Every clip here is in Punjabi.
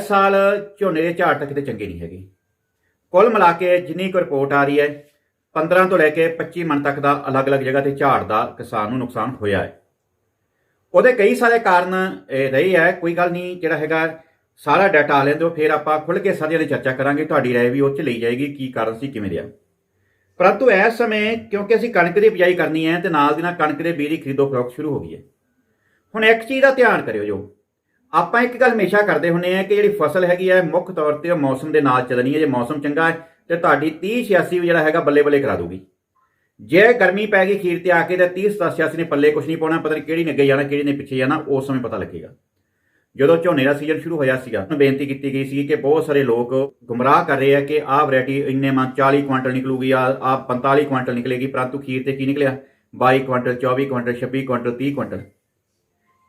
ਸਾਲ ਝੋਨੇ ਦੇ ਝਾੜ ਤਾਂ ਕਿਤੇ ਚੰਗੇ ਨਹੀਂ ਹੈਗੇ। ਕੁੱਲ ਮਿਲਾ ਕੇ ਜਿੰਨੀ ਕੁ ਰਿਪੋਰਟ ਆ ਰਹੀ ਹੈ 15 ਤੋਂ ਲੈ ਕੇ 25 ਮਣ ਤੱਕ ਦਾ ਅਲੱਗ-ਅਲੱਗ ਜਗ੍ਹਾ ਤੇ ਝਾੜ ਦਾ ਕਿਸਾਨ ਨੂੰ ਨੁਕਸਾਨ ਹੋਇਆ ਹੈ। ਉਹਦੇ ਕਈ ਸਾਰੇ ਕਾਰਨ ਇਹ ਰਹੀ ਹੈ, ਕੋਈ ਗੱਲ ਨਹੀਂ, ਜਿਹੜਾ ਹੈਗਾ ਸਾਰਾ ਡਾਟਾ ਆ ਲੈਂਦੇ ਹੋ ਫਿਰ ਆਪਾਂ ਖੁੱਲ ਕੇ ਸਾਰਿਆਂ ਦੀ ਚਰਚਾ ਕਰਾਂਗੇ, ਤੁਹਾਡੀ ਰਾਏ ਵੀ ਉਹ ਚ ਲਈ ਜਾਏਗੀ, ਕੀ ਕਾਰਨ ਸੀ, ਕਿਵੇਂ ਰਿਹਾ। ਪਰੰਤੂ ਇਸ ਸਮੇਂ ਕਿਉਂਕਿ ਅਸੀਂ ਕਣਕ ਦੀ ਬਿਜਾਈ ਕਰਨੀ ਹੈ ਤੇ ਨਾਲ ਦੀ ਨਾਲ ਕਣਕ ਦੇ ਬੀਜ ਦੀ ਖਰੀਦੋ ਫਰੋਖਤ ਸ਼ੁਰੂ ਹੋ ਗਈ ਹੈ। ਹੁਣ ਇੱਕ ਚੀਜ਼ ਦਾ ਧਿਆਨ ਕਰਿਓ ਜੋ ਆਪਾਂ ਇੱਕ ਗੱਲ ਹਮੇਸ਼ਾ ਕਰਦੇ ਹੁੰਨੇ ਆ ਕਿ ਜਿਹੜੀ ਫਸਲ ਹੈਗੀ ਹੈ, ਮੁੱਖ ਤੌਰ ਤੇ ਉਹ ਮੌਸਮ ਦੇ ਨਾਲ ਚੱਲਣੀ ਹੈ। ਜੇ ਮੌਸਮ ਚੰਗਾ ਹੈ, ਤੇ ਤੁਹਾਡੀ 30 86 ਜਿਹੜਾ ਹੈਗਾ ਬੱਲੇ ਬੱਲੇ ਕਰਾ ਦੂਗੀ ਜੇ ਗਰਮੀ ਪੈ ਗਈ ਖੀਰ ਤੇ ਆ ਕੇ, ਤਾਂ 30 87 ਨੇ ਪੱਲੇ ਕੁਝ ਨਹੀਂ ਪਾਉਣਾ, ਪਤਾ ਨਹੀਂ ਕਿਹੜੀ ਨੇ ਅੱਗੇ ਜਾਣਾ, ਕਿਹੜੀ ਨੇ ਪਿੱਛੇ ਜਾਣਾ, ਉਸ ਸਮੇਂ ਪਤਾ ਲੱਗੇਗਾ। ਜਦੋਂ ਝੋਨੇ ਦਾ ਸੀਜ਼ਨ ਸ਼ੁਰੂ ਹੋਇਆ ਸੀਗਾ ਨੂੰ ਬੇਨਤੀ ਕੀਤੀ ਗਈ ਸੀ ਕਿ ਬਹੁਤ ਸਾਰੇ ਲੋਕ ਗੁੰਮਰਾਹ ਕਰ ਰਹੇ ਆ ਕਿ ਆਹ ਵੈਰਾਈਟੀ ਇੰਨੇ ਮਨ 40 ਕੁਇੰਟਲ ਨਿਕਲੂਗੀ, ਆ ਆ 45 ਕੁਇੰਟਲ ਨਿਕਲੇਗੀ, ਪਰੰਤੂ ਖੀਰ ਤੇ ਕੀ ਨਿਕਲਿਆ? 22 ਕੁਇੰਟਲ 24 ਕੁਇੰਟਲ 26 ਕੁਇੰਟਲ 30 ਕੁਇੰਟਲ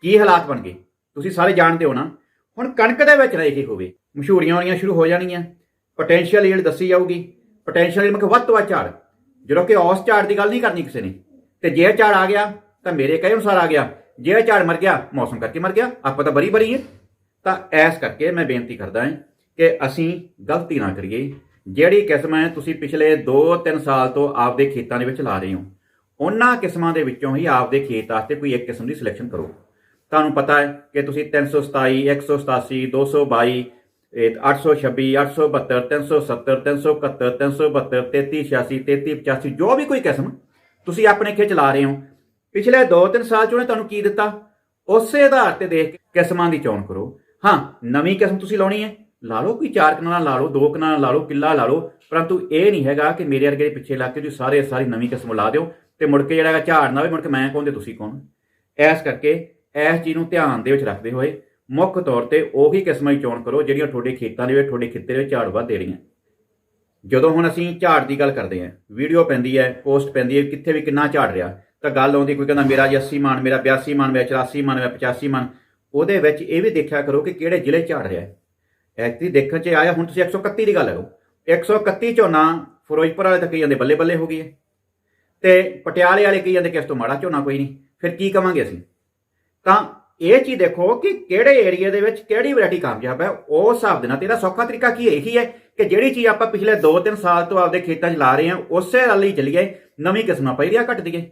ਕੀ ਹਾਲਾਤ ਬਣ ਗਏ? ਤੁਸੀਂ ਸਾਰੇ ਜਾਣਦੇ ਹੋ ਨਾ। ਹੁਣ ਕਣਕ ਦੇ ਵਿੱਚ ਨਾ ਇਹ ਹੋਵੇ। ਮਸ਼ਹੂਰੀਆਂ ਹੋਣੀਆਂ ਸ਼ੁਰੂ ਹੋ ਜਾਣਗੀਆਂ ਪੋਟੈਂਸ਼ੀਅਲ ਯੀਲਡ ਦੱਸੀ ਜਾਊਗੀ। ਪੋਟੈਂਸ਼ੀਅਲ ਯੀਲਡ ਮਤਲਬ ਵੱਧ ਤੋਂ ਵੱਧ ਝਾੜ। ਜਦੋਂ ਕਿ ਔਸ ਝਾੜ ਦੀ ਗੱਲ ਨਹੀਂ ਕਰਨੀ ਕਿਸੇ ਨੇ। ਤੇ ਜੇ ਝਾੜ ਆ ਗਿਆ, ਤਾਂ ਮੇਰੇ ਕਹੇ ਅਨੁਸਾਰ ਆ ਗਿਆ। ਜੇ ਝਾੜ ਮਰ ਗਿਆ, ਮੌਸਮ ਕਰਕੇ ਮਰ ਗਿਆ। ਆਪਾਂ ਤਾਂ ਬਰੀ ਬਰੀ ਹੈ ਤਾਂ ਐਸ ਕਰਕੇ ਮੈਂ ਬੇਨਤੀ ਕਰਦਾ ਹਾਂ ਕਿ ਅਸੀਂ ਗਲਤੀ ਨਾ ਕਰੀਏ। ਜਿਹੜੀ ਕਿਸਮ ਹੈ ਤੁਸੀਂ ਪਿਛਲੇ 2-3 ਸਾਲ ਤੋਂ ਆਪਦੇ ਖੇਤਾਂ ਦੇ ਵਿੱਚ ਲਾ ਰਹੇ ਹੋ। ਉਹਨਾਂ ਕਿਸਮਾਂ ਦੇ ਵਿੱਚੋਂ ਹੀ ਆਪਦੇ ਖੇਤ ਵਾਸਤੇ ਕੋਈ ਇੱਕ ਕਿਸਮ ਦੀ ਸਿਲੈਕਸ਼ਨ ਕਰੋ। ਤੁਹਾਨੂੰ ਪਤਾ ਹੈ ਕਿ ਤੁਸੀਂ 327 187 222 ਇਹ 826 872 370 371 372 3386 3385 ਜੋ ਵੀ ਕੋਈ ਕਿਸਮ, ਤੁਸੀਂ ਆਪਣੇ ਖੇਤ ਚਲਾ ਰਹੇ ਹੋ। ਪਿਛਲੇ 2-3 ਸਾਲ ਚ ਉਹਨੇ ਤੁਹਾਨੂੰ ਕੀ ਦਿੱਤਾ? ਉਸੇ ਆਧਾਰ ਤੇ ਦੇਖ ਕੇ ਕਿਸਮਾਂ ਦੀ ਚੋਣ ਕਰੋ। ਹਾਂ, ਨਵੀਂ ਕਿਸਮ ਤੁਸੀਂ ਲਾਉਣੀ ਹੈ। ਲਾ ਲਓ ਕੋਈ ਚਾਰ ਕਨਾਲਾਂ, ਲਾ ਲਓ ਦੋ ਕਨਾਲਾਂ, ਲਾ ਲਓ ਕਿੱਲਾ, ਲਾ ਲਓ। ਪਰੰਤੂ ਇਹ ਨਹੀਂ ਹੈਗਾ ਕਿ ਮੇਰੇ ਵਰਗੇ ਦੇ ਪਿੱਛੇ ਲੱਗ ਕੇ ਤੁਸੀਂ ਸਾਰੇ ਸਾਰੀ ਨਵੀਂ ਕਿਸਮ ਲਾ ਦਿਓ ਤੇ ਮੁੜ ਕੇ ਜਿਹੜਾ ਝਾੜ ਨਾ ਹੋਵੇ ਮੁੜ ਕੇ ਮੈਂ ਕੌਣ ਤੇ ਤੁਸੀਂ ਕੌਣ? ਐਸ ਕਰਕੇ ਇਸ ਚੀਜ਼ ਨੂੰ ਧਿਆਨ ਦੇ ਵਿੱਚ ਰੱਖਦੇ ਹੋਏ ਮੁੱਖ ਤੌਰ ਤੇ ਉਹੀ ਕਿਸਮਾਂ ਦੀ ਚੋਣ ਕਰੋ ਜਿਹੜੀਆਂ ਤੁਹਾਡੇ ਖੇਤਾਂ ਦੇ ਵਿੱਚ, ਤੁਹਾਡੇ ਖਿੱਤੇ ਦੇ ਵਿੱਚ ਝਾੜ ਵੱਧ ਦੇ ਰਹੀਆਂ ਜਦੋਂ ਹੁਣ ਅਸੀਂ ਝਾੜ ਦੀ ਗੱਲ ਕਰਦੇ ਹਾਂ, ਵੀਡੀਓ ਪੈਂਦੀ ਹੈ, ਪੋਸਟ ਪੈਂਦੀ ਹੈ, ਕਿੱਥੇ ਵੀ ਕਿੰਨਾ ਝਾੜ ਰਿਹਾ, ਤਾਂ ਗੱਲ ਆਉਂਦੀ ਕੋਈ ਕਹਿੰਦਾ ਮੇਰਾ ਜੀ 80 ਮਣ ਮੇਰਾ 82 ਮਣ ਮੇਰਾ 84 ਮਣ ਮੇਰਾ 85 ਮਣ ਉਹਦੇ ਵਿੱਚ ਇਹ ਵੀ ਦੇਖਿਆ ਕਰੋ ਕਿ ਕਿਹੜੇ ਜ਼ਿਲ੍ਹੇ ਝਾੜ ਰਿਹਾ ਹੈ। ਐਕਚੁਅਲੀ ਦੇਖਣ 'ਚ ਆਇਆ, ਹੁਣ ਤੁਸੀਂ 131 ਦੀ ਗੱਲ ਕਰੋ। 131 ਝੋਨਾ ਫਿਰੋਜ਼ਪੁਰ ਵਾਲੇ ਤਾਂ ਕਹੀ ਜਾਂਦੇ ਬੱਲੇ ਬੱਲੇ ਹੋ ਗਈ ਹੈ। ਤੇ ਪਟਿਆਲੇ ਵਾਲੇ ਕਹੀ ਜਾਂਦੇ ਕਿ ਇਸ ਤੋਂ ਮਾੜਾ ਝੋਨਾ ਕੋਈ ਨਹੀਂ। ਫਿਰ ਕੀ ਕਵਾਂਗੇ ਅਸੀਂ? ਤਾਂ ਇਹ ਚੀਜ਼ ਦੇਖੋ ਕਿ ਕਿਹੜੇ ਏਰੀਆ ਦੇ ਵਿੱਚ ਕਿਹੜੀ ਵੈਰਾਈਟੀ ਕਾਮਯਾਬ ਹੈ ਉਸ ਹਿਸਾਬ ਦੇ ਨਾਲ ਤੇਰਾ ਸੌਖਾ ਤਰੀਕਾ ਕੀ ਹੈ? ਇਹੀ ਹੈ ਕਿ ਜਿਹੜੀ ਚੀਜ਼ ਆਪਾਂ ਪਿਛਲੇ 2-3 ਸਾਲ ਤੋਂ ਆਪਦੇ ਖੇਤਾਂ 'ਚ ਲਾ ਰਹੇ ਹਾਂ, ਉਸੇ ਨਾਲ ਹੀ ਚੱਲੀਏ, ਨਵੀਂ ਕਿਸਮਾਂ ਪਈਰੀਆਂ ਘੱਟ ਦਈਏ।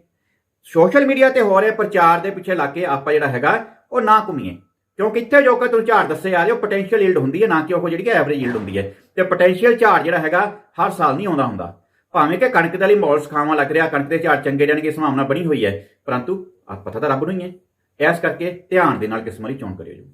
ਸੋਸ਼ਲ ਮੀਡੀਆ ਤੇ ਹੋ ਰਹੇ ਪ੍ਰਚਾਰ ਦੇ ਪਿੱਛੇ ਲੱਗ ਕੇ ਆਪਾਂ ਜਿਹੜਾ ਹੈਗਾ, ਉਹ ਨਾ ਘੁੰਮੀਏ। ਕਿਉਂਕਿ ਇੱਥੇ ਜੋ ਕਿ ਤੁਹਾਨੂੰ ਝਾੜ ਦੱਸੇ ਆ ਰਹੇ ਹੋ ਪੋਟੈਂਸ਼ੀਅਲ ਈਲਡ ਹੁੰਦੀ ਹੈ, ਨਾ ਕਿ ਉਹ ਜਿਹੜੀ ਹੈ ਐਵਰੇਜ ਈਲਡ ਹੁੰਦੀ ਹੈ। ਤੇ ਪੋਟੈਂਸ਼ੀਅਲ ਝਾੜ ਜਿਹੜਾ ਹੈਗਾ, ਹਰ ਸਾਲ ਨਹੀਂ ਆਉਂਦਾ ਹੁੰਦਾ। ਭਾਵੇਂ ਕਿ ਕਣਕ ਦੇ ਲਈ ਮੌਲ ਸਖਾਵਾਂ ਲੱਗ ਰਿਹਾ, ਕਣਕ ਦੇ ਝਾੜ ਚੰਗੇ ਜਾਣ ਦੀ ਸੰਭਾਵਨਾ ਬਣੀ ਹੋਈ ਹੈ, ਪਰੰਤੂ ਆ ਪਤਾ ਤਾਂ ਰੱਬ ਨੂੰ ਹੀ ਹੈ। ਇਸ ਕਰਕੇ ਧਿਆਨ ਦੇ ਨਾਲ ਕਿਸਮਾਂ ਦੀ ਚੋਣ ਕਰਿਓ ਜੀ।